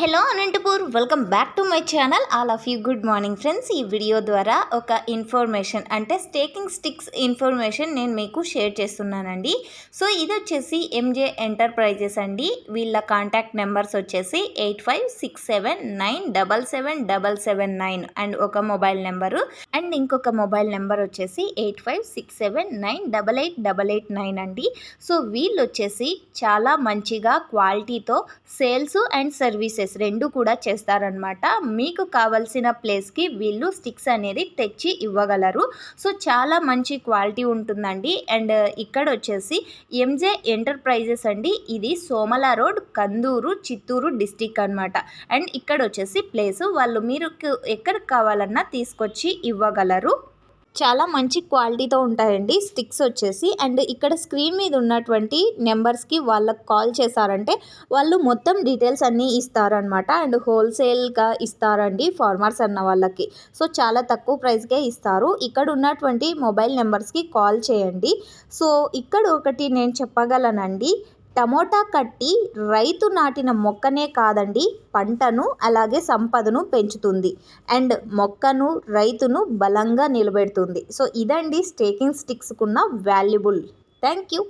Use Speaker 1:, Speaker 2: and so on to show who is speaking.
Speaker 1: Hello Anantapur welcome back to my channel. All of you good morning friends. ఈ video ద్వారా ఒక information అంటే staking sticks information నేను మీకు షేర్ చేస్తున్నానండి. సో ఇది వచ్చేసి ఎంజే ఎంటర్ప్రైజెస్ అండి. వీళ్ళ కాంటాక్ట్ నెంబర్స్ వచ్చేసి eight five six seven nine double seven double seven nine and ఒక మొబైల్ నెంబరు. అండ్ ఇంకొక మొబైల్ నెంబర్ వచ్చేసి eight five six seven nine double eight double eight nine అండి. సో వీళ్ళు వచ్చేసి చాలా మంచిగా క్వాలిటీతో సేల్స్ అండ్ సర్వీసెస్ రెండు కూడా చేస్తారనమాట మీకు కావలసిన ప్లేస్కి వీళ్ళు స్టిక్స్ అనేది తెచ్చి ఇవ్వగలరు. సో చాలా మంచి క్వాలిటీ ఉంటుందండి. అండ్ ఇక్కడ వచ్చేసి ఎంజే ఎంటర్ప్రైజెస్ అండి. ఇది సోమల రోడ్ కందూరు చిత్తూరు డిస్టిక్ అనమాట అండ్ ఇక్కడ వచ్చేసి ప్లేస్ వాళ్ళు మీరు ఎక్కడికి కావాలన్నా తీసుకొచ్చి ఇవ్వగలరు. చాలా మంచి క్వాలిటీతో ఉంటాయండి. స్టిక్స్ వచ్చేసి అండ్ ఇక్కడ స్క్రీన్ మీద ఉన్నటువంటి నెంబర్స్కి వాళ్ళకి కాల్ చేశారంటే వాళ్ళు మొత్తం డీటెయిల్స్ అన్నీ ఇస్తారనమాట అండ్ హోల్సేల్గా ఇస్తారండి ఫార్మర్స్ అన్న వాళ్ళకి. సో చాలా తక్కువ ప్రైస్కే ఇస్తారు. ఇక్కడ ఉన్నటువంటి మొబైల్ నెంబర్స్కి కాల్ చేయండి. సో ఇక్కడ ఒకటి నేను చెప్పగలనండి. టమోటా కట్టి రైతు నాటిన మొక్కనే కాదండి పంటను అలాగే సంపదను పెంచుతుంది. అండ్ మొక్కను రైతును బలంగా నిలబెడుతుంది. సో ఇదండి స్టేకింగ్ స్టిక్స్కున్న వాల్యుబుల్. Thank you